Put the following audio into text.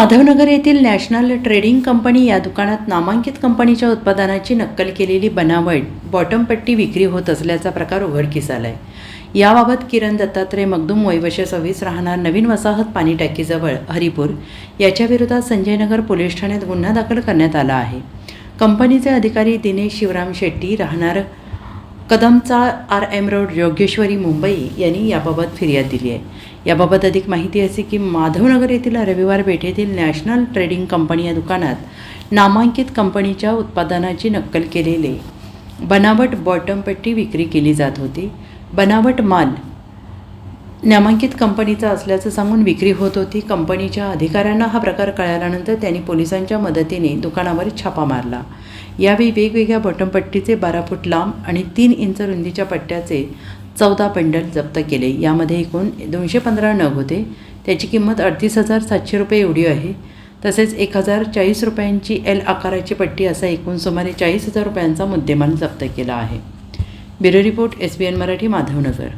माधवनगर येथील national trading company या दुकानात नामांकित कंपनीच्या उत्पादनाची नक्कल केलेली बनावट बॉटमपट्टी विक्री होत असल्याचा प्रकार उघडकीस आलाय. याबाबत किरण दत्तात्रय मगदूम वैवश सव्वीस राहणार नवीन वसाहत पाणी टाकीजवळ हरिपूर याच्याविरोधात संजयनगर पोलीस ठाण्यात गुन्हा दाखल करण्यात आला आहे. कंपनीचे अधिकारी दिनेश शिवराम शेट्टी राहणार कदमचा R M road Yogeshwari Mumbai यांनी याबाबत फिर्याद दिली आहे. याबाबत अधिक माहिती असे की माधवनगर येथील रविवार पेठेतील नॅशनल ट्रेडिंग कंपनी या दुकानात नामांकित कंपनीच्या उत्पादनाची नक्कल केलेले बनावट बॉटमपट्टी विक्री केली जात होती. बनावट माल नामांकित कंपनीचा असल्याचं सांगून विक्री होत होती. कंपनीच्या अधिकाऱ्यांना हा प्रकार कळाल्यानंतर त्यांनी पोलिसांच्या मदतीने दुकानावर छापा मारला. यावेळी वेगवेगळ्या बॉटमपट्टीचे बारा फूट लांब आणि तीन इंच रुंदीच्या पट्ट्याचे चौदा बंडल जप्त केले. यामध्ये एकूण दोनशे पंधरा नग होते. त्याची किंमत अडतीस हजार सातशे रुपये एवढी आहे. तसेच एक हजार चाळीस रुपयांची एल आकाराची पट्टी असा एकूण सुमारे चाळीस हजार रुपयांचा मुद्देमाल जप्त केला आहे. Bureau report S B N Marathi Madhavnagar.